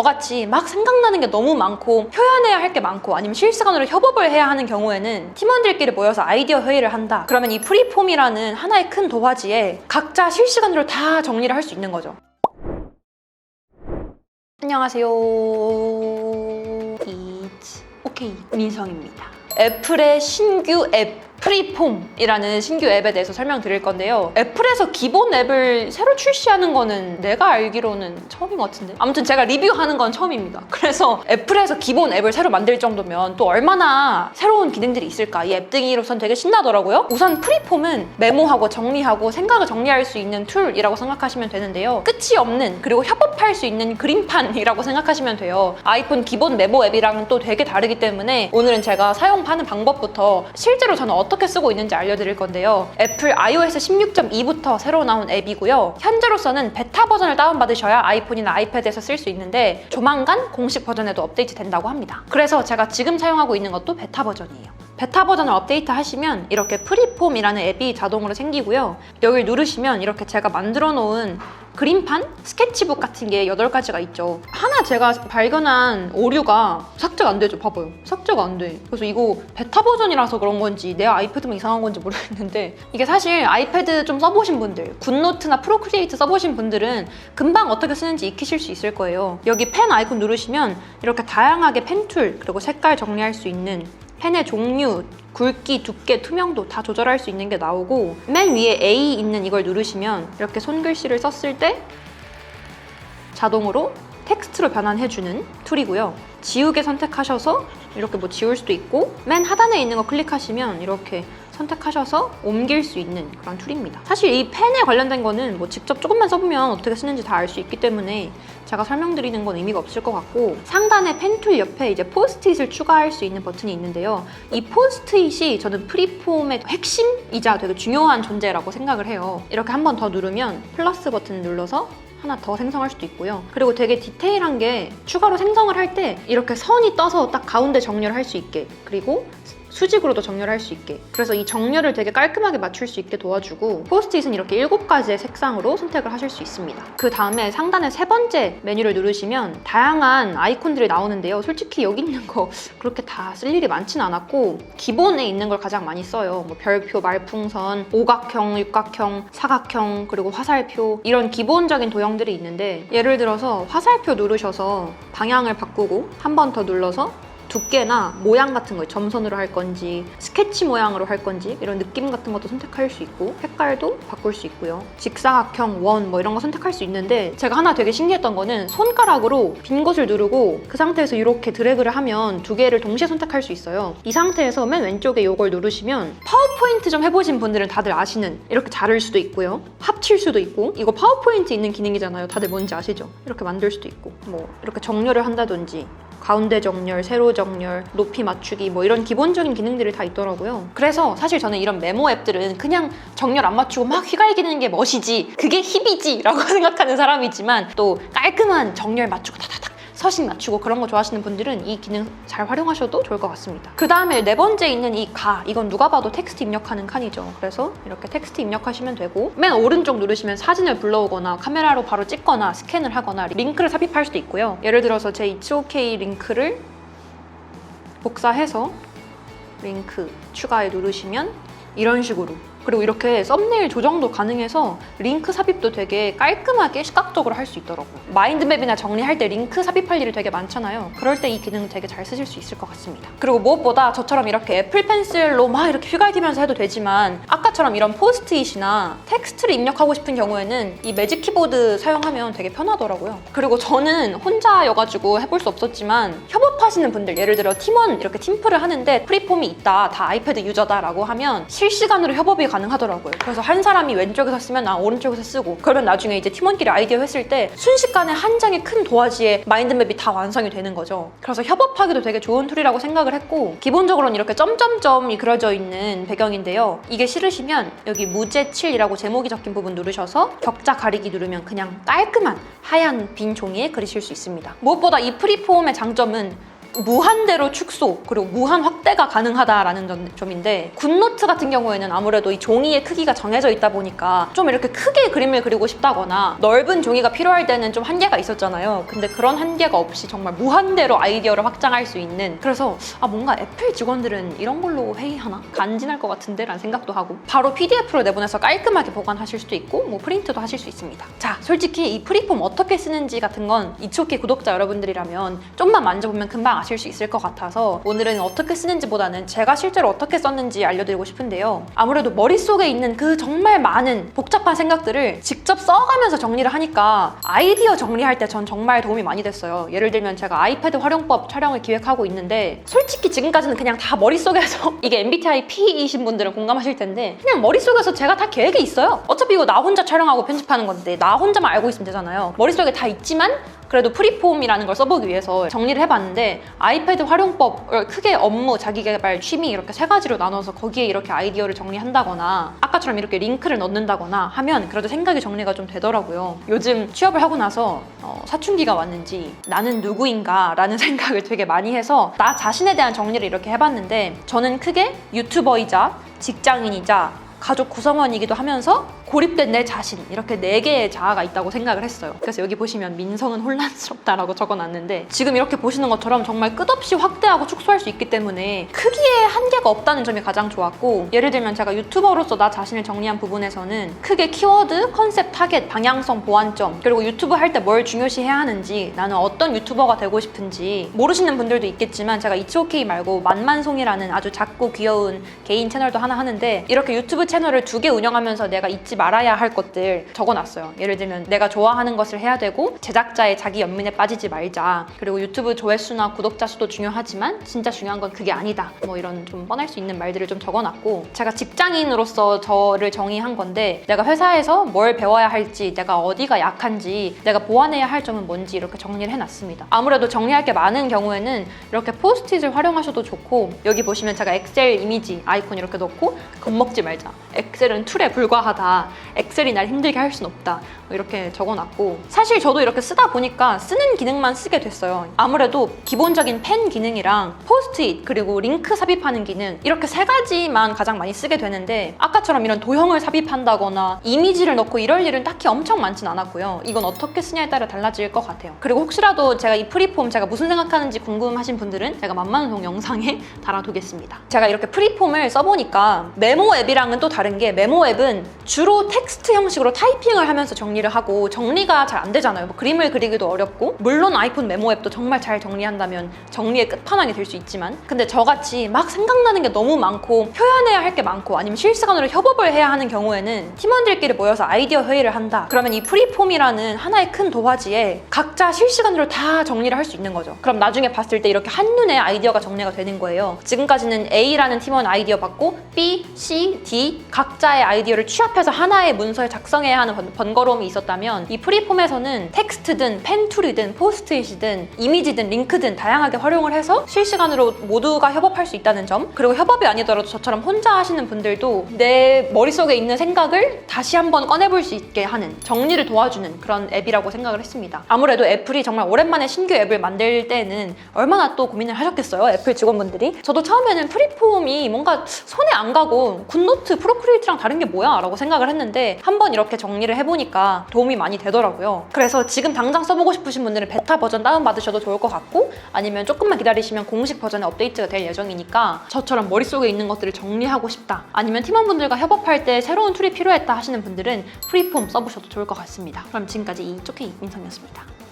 저같이 막 생각나는 게 너무 많고 표현해야 할 게 많고 아니면 실시간으로 협업을 해야 하는 경우에는 팀원들끼리 모여서 아이디어 회의를 한다. 그러면 이 프리폼이라는 하나의 큰 도화지에 각자 실시간으로 다 정리를 할 수 있는 거죠. 안녕하세요. 이츠 오케이 민성입니다. 애플의 신규 앱 프리폼이라는 신규 앱에 대해서 설명드릴 건데요. 애플에서 기본 앱을 새로 출시하는 거는 내가 알기로는 처음인 것 같은데. 아무튼 제가 리뷰하는 건 처음입니다. 그래서 애플에서 기본 앱을 새로 만들 정도면 또 얼마나 새로운 기능들이 있을까. 이 앱 등이로선 되게 신나더라고요. 우선 프리폼은 메모하고 정리하고 생각을 정리할 수 있는 툴이라고 생각하시면 되는데요. 끝이 없는 그리고 협업할 수 있는 그림판이라고 생각하시면 돼요. 아이폰 기본 메모 앱이랑은 또 되게 다르기 때문에 오늘은 제가 사용하는 방법부터 실제로 저는 어떻게 쓰고 있는지 알려드릴 건데요. 애플 iOS 16.2부터 새로 나온 앱이고요. 현재로서는 베타 버전을 다운받으셔야 아이폰이나 아이패드에서 쓸 수 있는데 조만간 공식 버전에도 업데이트 된다고 합니다. 그래서 제가 지금 사용하고 있는 것도 베타 버전이에요. 베타 버전을 업데이트 하시면 이렇게 프리폼이라는 앱이 자동으로 생기고요. 여기를 누르시면 이렇게 제가 만들어 놓은 그림판? 스케치북 같은 게 8가지가 있죠. 하나 제가 발견한 오류가 삭제가 안 되죠. 봐봐요. 삭제가 안 돼. 그래서 이거 베타 버전이라서 그런 건지 내 아이패드만 이상한 건지 모르겠는데 이게 사실 아이패드 좀 써보신 분들, 굿노트나 프로크리에이트 써보신 분들은 금방 어떻게 쓰는지 익히실 수 있을 거예요. 여기 펜 아이콘 누르시면 이렇게 다양하게 펜 툴, 그리고 색깔 정리할 수 있는 펜의 종류, 굵기, 두께, 투명도 다 조절할 수 있는 게 나오고 맨 위에 A 있는 이걸 누르시면 이렇게 손글씨를 썼을 때 자동으로 텍스트로 변환해주는 툴이고요. 지우개 선택하셔서 이렇게 뭐 지울 수도 있고 맨 하단에 있는 거 클릭하시면 이렇게 선택하셔서 옮길 수 있는 그런 툴입니다. 사실 이 펜에 관련된 거는 뭐 직접 조금만 써보면 어떻게 쓰는지 다 알 수 있기 때문에 제가 설명드리는 건 의미가 없을 것 같고 상단에 펜 툴 옆에 이제 포스트잇을 추가할 수 있는 버튼이 있는데요. 이 포스트잇이 저는 프리폼의 핵심이자 되게 중요한 존재라고 생각을 해요. 이렇게 한 번 더 누르면 플러스 버튼 눌러서 하나 더 생성할 수도 있고요. 그리고 되게 디테일한 게 추가로 생성을 할 때 이렇게 선이 떠서 딱 가운데 정렬을 할수 있게 그리고 수직으로도 정렬을 할수 있게 그래서 이 정렬을 되게 깔끔하게 맞출 수 있게 도와주고 포스트잇은 이렇게 일곱 가지의 색상으로 선택을 하실 수 있습니다. 그 다음에 상단에 세 번째 메뉴를 누르시면 다양한 아이콘들이 나오는데요. 솔직히 여기 있는 거 그렇게 다 쓸 일이 많진 않았고 기본에 있는 걸 가장 많이 써요. 뭐 별표, 말풍선, 오각형, 육각형, 사각형 그리고 화살표 이런 기본적인 도형들이 있는데 예를 들어서 화살표 누르셔서 방향을 바꾸고 한 번 더 눌러서 두께나 모양 같은 거 점선으로 할 건지 스케치 모양으로 할 건지 이런 느낌 같은 것도 선택할 수 있고 색깔도 바꿀 수 있고요. 직사각형, 원 뭐 이런 거 선택할 수 있는데 제가 하나 되게 신기했던 거는 손가락으로 빈 곳을 누르고 그 상태에서 이렇게 드래그를 하면 두 개를 동시에 선택할 수 있어요. 이 상태에서 맨 왼쪽에 이걸 누르시면 파워포인트 좀 해보신 분들은 다들 아시는 이렇게 자를 수도 있고요. 합칠 수도 있고 이거 파워포인트 있는 기능이잖아요. 다들 뭔지 아시죠? 이렇게 만들 수도 있고 뭐 이렇게 정렬을 한다든지 가운데 정렬, 세로 정렬, 높이 맞추기 뭐 이런 기본적인 기능들이 다 있더라고요. 그래서 사실 저는 이런 메모 앱들은 그냥 정렬 안 맞추고 막 휘갈기는 게 멋이지 그게 힙이지 라고 생각하는 사람이지만 또 깔끔한 정렬 맞추고 다다닥 서식 맞추고 그런 거 좋아하시는 분들은 이 기능 잘 활용하셔도 좋을 것 같습니다. 그 다음에 네 번째 있는 이 가, 이건 누가 봐도 텍스트 입력하는 칸이죠. 그래서 이렇게 텍스트 입력하시면 되고 맨 오른쪽 누르시면 사진을 불러오거나 카메라로 바로 찍거나 스캔을 하거나 링크를 삽입할 수도 있고요. 예를 들어서 제 이츠오케이 링크를 복사해서 링크 추가에 누르시면 이런 식으로 그리고 이렇게 썸네일 조정도 가능해서 링크 삽입도 되게 깔끔하게 시각적으로 할 수 있더라고요. 마인드맵이나 정리할 때 링크 삽입할 일이 되게 많잖아요. 그럴 때 이 기능 되게 잘 쓰실 수 있을 것 같습니다. 그리고 무엇보다 저처럼 이렇게 애플 펜슬로 막 이렇게 휘갈기면서 해도 되지만 아까처럼 이런 포스트잇이나 텍스트를 입력하고 싶은 경우에는 이 매직 키보드 사용하면 되게 편하더라고요. 그리고 저는 혼자여가지고 해볼 수 없었지만 협업하시는 분들 예를 들어 팀원 이렇게 팀플을 하는데 프리폼이 있다 다 아이패드 유저다라고 하면 실시간으로 협업이 가능하더라고요. 그래서 한 사람이 왼쪽에서 쓰면 나 오른쪽에서 쓰고 그러면 나중에 이제 팀원끼리 아이디어 했을 때 순식간에 한 장의 큰 도화지에 마인드맵이 다 완성이 되는 거죠. 그래서 협업하기도 되게 좋은 툴이라고 생각을 했고 기본적으로는 이렇게 점점점이 그려져 있는 배경인데요. 이게 싫으시면 여기 무제 7이라고 제목이 적힌 부분 누르셔서 격자 가리기 누르면 그냥 깔끔한 하얀 빈 종이에 그리실 수 있습니다. 무엇보다 이 프리폼의 장점은 무한대로 축소 그리고 무한 확대가 가능하다라는 점- 점인데 굿노트 같은 경우에는 아무래도 이 종이의 크기가 정해져 있다 보니까 좀 이렇게 크게 그림을 그리고 싶다거나 넓은 종이가 필요할 때는 좀 한계가 있었잖아요. 근데 그런 한계가 없이 정말 무한대로 아이디어를 확장할 수 있는 그래서 아 뭔가 애플 직원들은 이런 걸로 회의하나? 간지날 것 같은데? 라는 생각도 하고 바로 PDF로 내보내서 깔끔하게 보관하실 수도 있고 뭐 프린트도 하실 수 있습니다. 자 솔직히 이 프리폼 어떻게 쓰는지 같은 건 이초키 구독자 여러분들이라면 좀만 만져보면 금방 아실 수 있을 것 같아서 오늘은 어떻게 쓰는지보다는 제가 실제로 어떻게 썼는지 알려드리고 싶은데요. 아무래도 머릿속에 있는 그 정말 많은 복잡한 생각들을 직접 써가면서 정리를 하니까 아이디어 정리할 때 전 정말 도움이 많이 됐어요. 예를 들면 제가 아이패드 활용법 촬영을 기획하고 있는데 솔직히 지금까지는 그냥 다 머릿속에서 이게 MBTI P이신 분들은 공감하실 텐데 그냥 머릿속에서 제가 다 계획이 있어요. 어차피 이거 나 혼자 촬영하고 편집하는 건데 나 혼자만 알고 있으면 되잖아요. 머릿속에 다 있지만 그래도 프리폼이라는 걸 써보기 위해서 정리를 해봤는데 아이패드 활용법을 크게 업무, 자기개발, 취미 이렇게 세 가지로 나눠서 거기에 이렇게 아이디어를 정리한다거나 아까처럼 이렇게 링크를 넣는다거나 하면 그래도 생각이 정리가 좀 되더라고요. 요즘 취업을 하고 나서 어, 사춘기가 왔는지 나는 누구인가 라는 생각을 되게 많이 해서 나 자신에 대한 정리를 이렇게 해봤는데 저는 크게 유튜버이자 직장인이자 가족 구성원이기도 하면서 고립된 내 자신 이렇게 네 개의 자아가 있다고 생각을 했어요. 그래서 여기 보시면 민성은 혼란스럽다라고 적어놨는데 지금 이렇게 보시는 것처럼 정말 끝없이 확대하고 축소할 수 있기 때문에 크기에 한계가 없다는 점이 가장 좋았고 예를 들면 제가 유튜버로서 나 자신을 정리한 부분에서는 크게 키워드, 컨셉, 타겟, 방향성, 보완점 그리고 유튜브 할 때 뭘 중요시해야 하는지 나는 어떤 유튜버가 되고 싶은지 모르시는 분들도 있겠지만 제가 이치오케이 말고 만만송이라는 아주 작고 귀여운 개인 채널도 하나 하는데 이렇게 유튜브 채널을 두 개 운영하면서 내가 잊지 말 아야 할 것들 적어놨어요. 예를 들면 내가 좋아하는 것을 해야 되고 제작자의 자기 연민에 빠지지 말자. 그리고 유튜브 조회수나 구독자 수도 중요하지만 진짜 중요한 건 그게 아니다. 뭐 이런 좀 뻔할 수 있는 말들을 좀 적어놨고 제가 직장인으로서 저를 정의한 건데 내가 회사에서 뭘 배워야 할지 내가 어디가 약한지 내가 보완해야 할 점은 뭔지 이렇게 정리를 해놨습니다. 아무래도 정리할 게 많은 경우에는 이렇게 포스트잇을 활용하셔도 좋고 여기 보시면 제가 엑셀 이미지 아이콘 이렇게 넣고 겁먹지 말자. 엑셀은 툴에 불과하다. 엑셀이 날 힘들게 할 순 없다. 뭐 이렇게 적어놨고 사실 저도 이렇게 쓰다 보니까 쓰는 기능만 쓰게 됐어요. 아무래도 기본적인 펜 기능이랑 포스트잇 그리고 링크 삽입하는 기능 이렇게 세 가지만 가장 많이 쓰게 되는데 아까처럼 이런 도형을 삽입한다거나 이미지를 넣고 이럴 일은 딱히 엄청 많진 않았고요. 이건 어떻게 쓰냐에 따라 달라질 것 같아요. 그리고 혹시라도 제가 이 프리폼 제가 무슨 생각하는지 궁금하신 분들은 제가 만만송 영상에 달아두겠습니다. 제가 이렇게 프리폼을 써보니까 메모 앱이랑은 또 다른 게 메모 앱은 주로 텍스트 형식으로 타이핑을 하면서 정리를 하고 정리가 잘 안 되잖아요. 뭐 그림을 그리기도 어렵고 물론 아이폰 메모 앱도 정말 잘 정리한다면 정리의 끝판왕이 될 수 있지만 근데 저같이 막 생각나는 게 너무 많고 표현해야 할 게 많고 아니면 실시간으로 협업을 해야 하는 경우에는 팀원들끼리 모여서 아이디어 회의를 한다. 그러면 이 프리폼이라는 하나의 큰 도화지에 각자 실시간으로 다 정리를 할 수 있는 거죠. 그럼 나중에 봤을 때 이렇게 한눈에 아이디어가 정리가 되는 거예요. 지금까지는 A라는 팀원 아이디어 받고 B, C, D 각자의 아이디어를 취합해서 하 나의 문서에 작성해야 하는 번- 번거로움이 있었다면 이 프리폼에서는 텍스트든 펜 툴이든 포스트잇이든 이미지든 링크든 다양하게 활용을 해서 실시간으로 모두가 협업할 수 있다는 점 그리고 협업이 아니더라도 저처럼 혼자 하시는 분들도 내 머릿속에 있는 생각을 다시 한번 꺼내볼 수 있게 하는 정리를 도와주는 그런 앱이라고 생각을 했습니다. 아무래도 애플이 정말 오랜만에 신규 앱을 만들 때는 얼마나 또 고민을 하셨겠어요 애플 직원분들이 저도 처음에는 프리폼이 뭔가 손에 안 가고 굿노트 프로크리에이트랑 다른 게 뭐야 라고 생각을 했는데 한번 이렇게 정리를 해보니까 도움이 많이 되더라고요. 그래서 지금 당장 써보고 싶으신 분들은 베타 버전 다운받으셔도 좋을 것 같고 아니면 조금만 기다리시면 공식 버전에 업데이트가 될 예정이니까 저처럼 머릿속에 있는 것들을 정리하고 싶다. 아니면 팀원분들과 협업할 때 새로운 툴이 필요했다 하시는 분들은 프리폼 써보셔도 좋을 것 같습니다. 그럼 지금까지 이쪽이 민성이었습니다